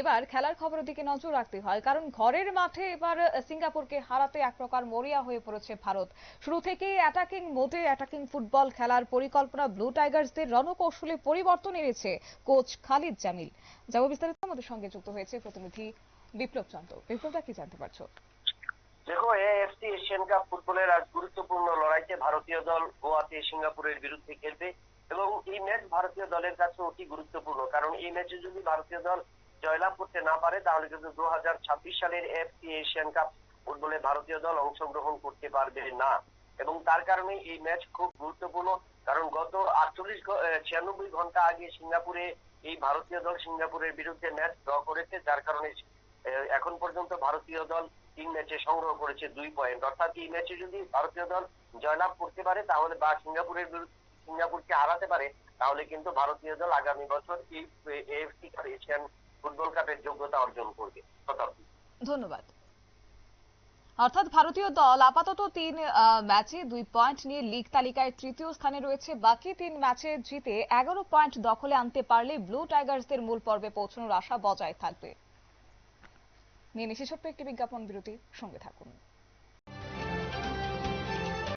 এবার খেলার খবরের দিকে নজর রাখতে হয়, কারণ ঘরের মাঠে এবার সিঙ্গাপুরকে হারাতে এক প্রকার মরিয়া হয়ে পড়েছে ভারত। শুরু থেকেই অ্যাটাকিং মোডে অ্যাটাকিং ফুটবল খেলার পরিকল্পনা ব্লু টাইগার্সদের রণকৌশলে পরিবর্তন এনেছে কোচ খালিদ জামিল। যাব বিস্তারিত, আমাদের সঙ্গে যুক্ত হয়েছে প্রতিনিধি বিপ্লব চন্দ্র বিপ্লবটা কি জানতে পারছ? দেখো এএফসি এশিয়ান কাপ ফুটবলের আজ গুরুত্বপূর্ণ লড়াইতে ভারতীয় দল গোয়াতে সিঙ্গাপুরের বিরুদ্ধে খেলবে এবং এই ম্যাচ ভারতীয় দলের কাছে অতি গুরুত্বপূর্ণ, কারণ এই ম্যাচে যদি ভারতীয় দল জয়লাভ করতে না পারে, তাহলে কিন্তু দু হাজার ছাব্বিশ সালের এএফসি এশিয়ান কাপ ফুটবলে ভারতীয় দল অংশগ্রহণ করতে পারবে না। এবং তার কারণে এই ম্যাচ খুব গুরুত্বপূর্ণ, কারণ গত আটচল্লিশ ছিয়ানব্বই ঘণ্টা আগে সিঙ্গাপুরে এই ভারতীয় দল সিঙ্গাপুরের বিরুদ্ধে ম্যাচ ড্র করেছে, যার কারণে এখন পর্যন্ত ভারতীয় দল তিন ম্যাচে সংগ্রহ করেছে দুই পয়েন্ট অর্থাৎ এই ম্যাচে যদি ভারতীয় দল জয়লাভ করতে পারে, তাহলে বা সিঙ্গাপুরের বিরুদ্ধে সিঙ্গাপুরকে হারাতে পারে, তাহলে কিন্তু ভারতীয় দল আগামী বছর এই এএফসি এশিয়ান ফুটবল কাপের যোগ্যতা অর্জন করবে। শতাব্দী। ধন্যবাদ। অর্থাৎ ভারতীয় দল আপাতত তিন ম্যাচে দুই পয়েন্ট নিয়ে লিগ তালিকায় তৃতীয় স্থানে রয়েছে। বাকি তিন ম্যাচে জিতে এগারো পয়েন্ট দখলে আনতে পারলে ব্লু টাইগার্সদের মূল পর্বে পৌঁছানোর আশা বজায় থাকবে। নিয়ে নিশি একটি বিজ্ঞাপন বিরতি সঙ্গে থাকুন।